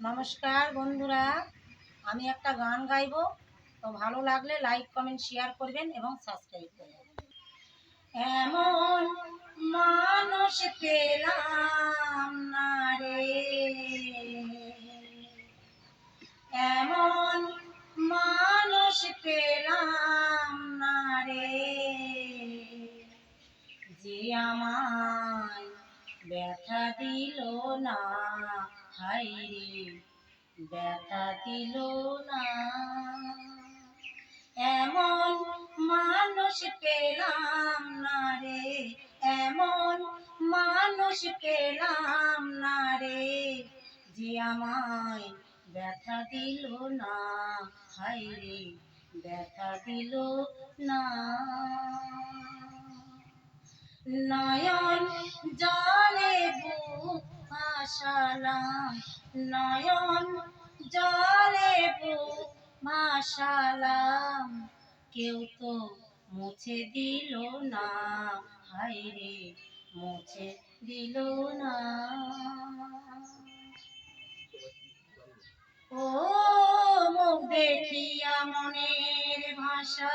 নমস্কার বন্ধুরা, আমি একটা গান গাইব। তো ভালো লাগলে লাইক, কমেন্ট, শেয়ার করবেন এবং সাবস্ক্রাইব করবেন। এমন মানুষ পেলাম না ব্যথা দিল না হাই রে, ব্যথা দিল না। এমন মানুষ পেলাম না রে, এমন মানুষ পেলাম না রে, যে আমায় ব্যথা দিল না হাই রে, ব্যথা দিল না। নয়ন জলে ভাসালাম নয়ন জলে ভাসালাম কেউ তো মুছে দিল না, হায় রে, মুছে দিল না। ও মুখ দেখিয়া মনের ভাষা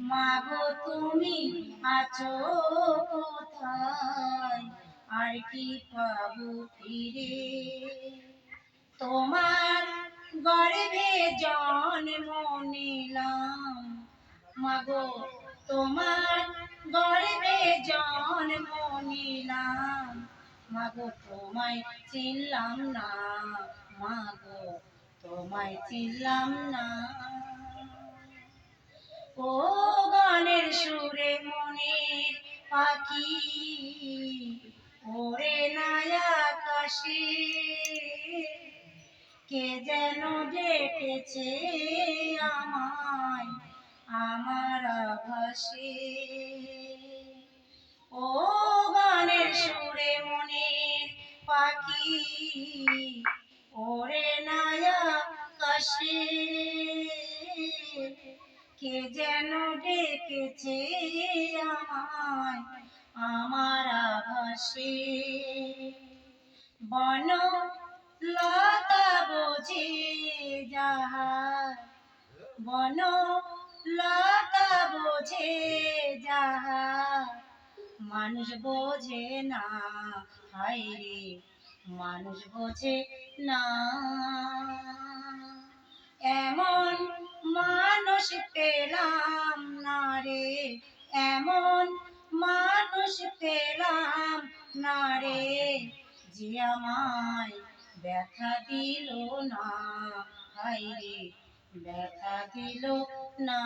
মাগো তুমি আছো কোথায়? আর কি পাবো ফিরে? তোমার গর্ভে জন্ম নিলাম মাগো তোমার গর্ভে জন্ম নিলাম মাগো তোমায় চিনলাম না। মাগো তোমায় চিনলাম না। পাখি ওরে নায়া আকাশে। কে যেন ডেকেছে আমায় আমার আভাসে। ও গানের সুরে মনের পাখি ওরে নায়া কাশে ডেকেছে আমায়, আমার আভাসে। বন লতা বোঝে যাহার বন লতা বোঝে যাহার। মানুষ বোঝে না হাই রে, মানুষ বোঝে না। এমন মানুষ পেলাম এমন মানুষ পেলাম না রে যে আমায় ব্যথা দিল না হাই রে, ব্যথা দিল না।